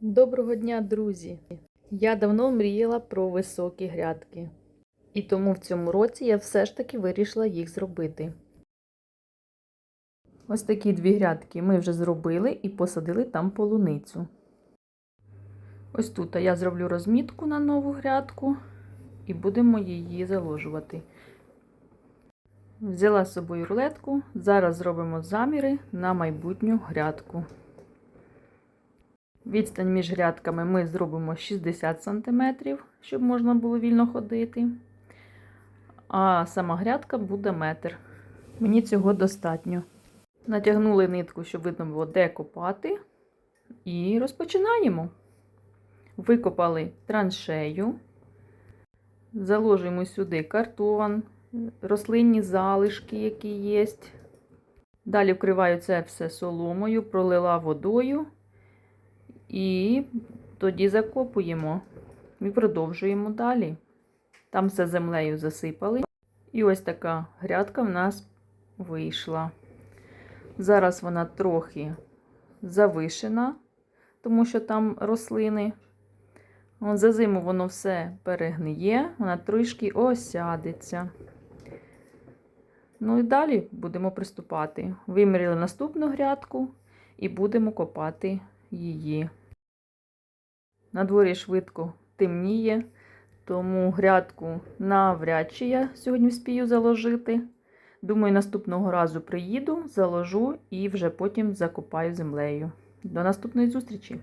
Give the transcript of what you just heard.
Доброго дня, друзі! Я давно мріяла про високі грядки. І тому в цьому році я все ж таки вирішила їх зробити. Ось такі дві грядки ми вже зробили і посадили там полуницю. Ось тут я зроблю розмітку на нову грядку і будемо її заложувати. Взяла з собою рулетку. Зараз зробимо заміри на майбутню грядку. Відстань між грядками ми зробимо 60 см, щоб можна було вільно ходити. А сама грядка буде метр. Мені цього достатньо. Натягнули нитку, щоб видно було, де копати. І розпочинаємо. Викопали траншею. Заложимо сюди картон, рослинні залишки, які є. Далі вкриваю це все соломою, пролила водою. І тоді закопуємо і продовжуємо далі. Там все землею засипали. І ось така грядка в нас вийшла. Зараз вона трохи завишена, тому що там рослини. От за зиму воно все перегниє, вона трішки осядеться. Ну і далі будемо приступати. Виміряли наступну грядку і будемо копати її. На дворі швидко темніє, тому грядку навряд чи я сьогодні вспію заложити. Думаю, наступного разу приїду, заложу і вже потім закопаю землею. До наступної зустрічі!